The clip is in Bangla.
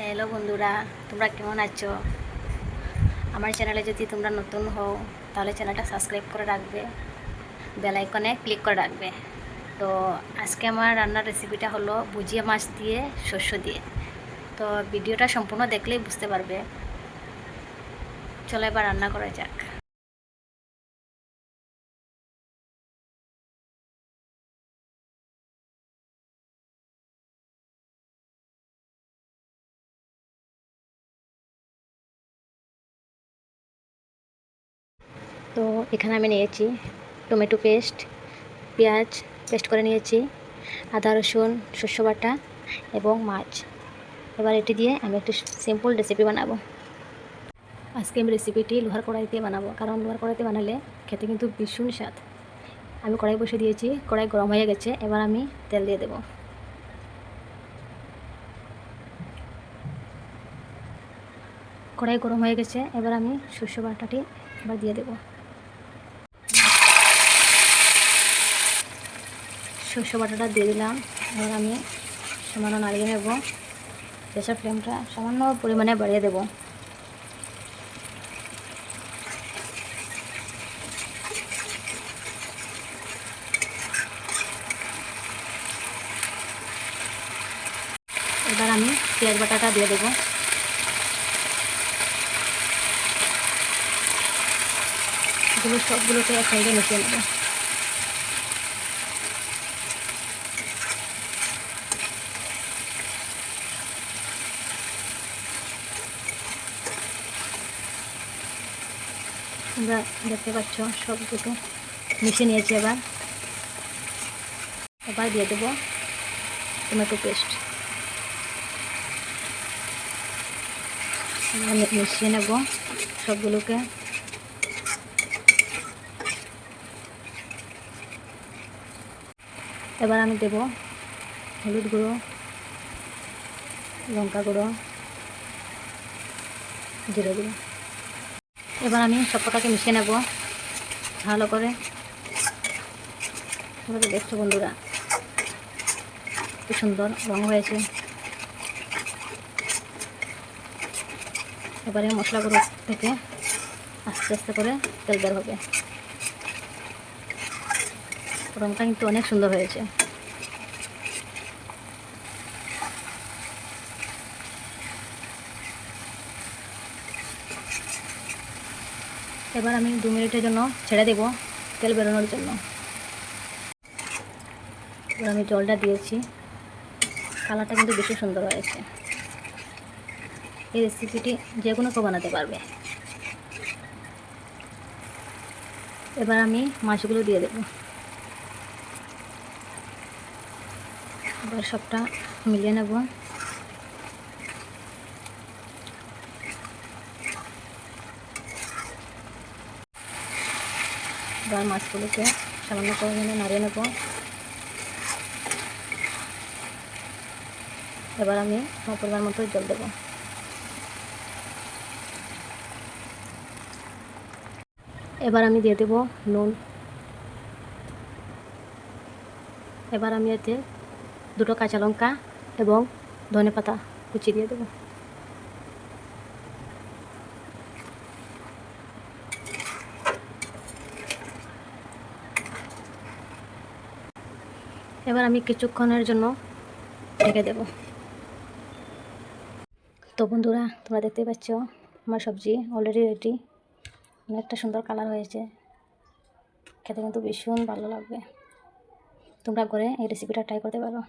হ্যালো বন্ধুরা, তোমরা কেমন আছো? আমার চ্যানেলে যদি তোমরা নতুন হও, তাহলে চ্যানেলটা সাবস্ক্রাইব করে রাখবে বেলাইকনে ক্লিক করে রাখবে। তো আজকে আমার রান্নার রেসিপিটা হলো ভুজিয়া মাছ দিয়ে শস্য দিয়ে। তো ভিডিওটা সম্পূর্ণ দেখলেই বুঝতে পারবে। চলো এবার রান্না করা যাক। তো এখানে আমি নিয়েছি টমেটো পেস্ট, পেঁয়াজ পেস্ট করে নিয়েছি, আদা, রসুন শস্য বাটা এবং মাছ। এবার এটি দিয়ে আমি একটি সিম্পল রেসিপি বানাবো। আজকে আমি রেসিপিটি লোহার কড়াইতে বানাবো, কারণ লোহার কড়াইতে বানালে খেতে কিন্তু ভীষণ স্বাদ। আমি কড়াই বসে দিয়েছি, কড়াই গরম হয়ে গেছে, এবার আমি তেল দিয়ে দেবো। কড়াই গরম হয়ে গেছে, এবার আমি শস্য বাটাটি এবার দিয়ে দেবো। শস্য বাটাটা দিয়ে দিলাম। এবার আমি সামান্য নাড়িয়ে নেব। গ্যাসের ফ্লেমটা সামান্য পরিমাণে বাড়িয়ে দেব। এবার আমি পেঁয়াজ বাটাটা দিয়ে দেবো। সবগুলোকে এক সাইডে মিশিয়ে নেব। তোমরা দেখতে পাচ্ছ সবগুলো মিশিয়ে নিয়েছি এবার। এবার দিয়ে দেবো টমেটো পেস্ট মিশিয়ে নেব সবগুলোকে। এবার আমি দেব হলুদ গুঁড়ো, লঙ্কা গুঁড়ো, জিরে গুঁড়ো। এবার আমি সব কটাকে মিশিয়ে নেব। ভালো করে। দেখছ বন্ধুরা, কি সুন্দর রং হয়েছে। এবারে মশলাগুলো থেকে আস্তে আস্তে করে তেল বের হবে। রঙটা কিন্তু অনেক সুন্দর হয়েছে। এবার আমি দু মিনিটের জন্য ছেড়ে দেব তেল বেরোনোর জন্য। এবার আমি জলটা দিয়েছি। কালারটা কিন্তু বেশি সুন্দর হয়েছে। এই রেসিপিটি যে কোনো কেউ বানাতে পারবে। এবার আমি মাছগুলো দিয়ে দেবো। এবার সবটা মিলিয়ে নেব। এবার মাছগুলোকে সামান্য পরিমাণে নাড়িয়ে নেব। এবার আমি আমার পরিমাণ মতো জল দেবো। এবার আমি দিয়ে দেবো নুন। এবার আমি এতে দুটো কাঁচা লঙ্কা এবং ধনে পাতা কুচি দিয়ে দেবো। এবার আমি কিছুক্ষণের জন্য ঢেকে দেব। তো বন্ধুরা, তোমরা দেখতেই পাচ্ছ, আমার সবজি অলরেডি রেডি অনেকটা সুন্দর কালার হয়েছে। খেতে কিন্তু ভীষণ ভালো লাগবে। তোমরা করে এই রেসিপিটা ট্রাই করতে পারো।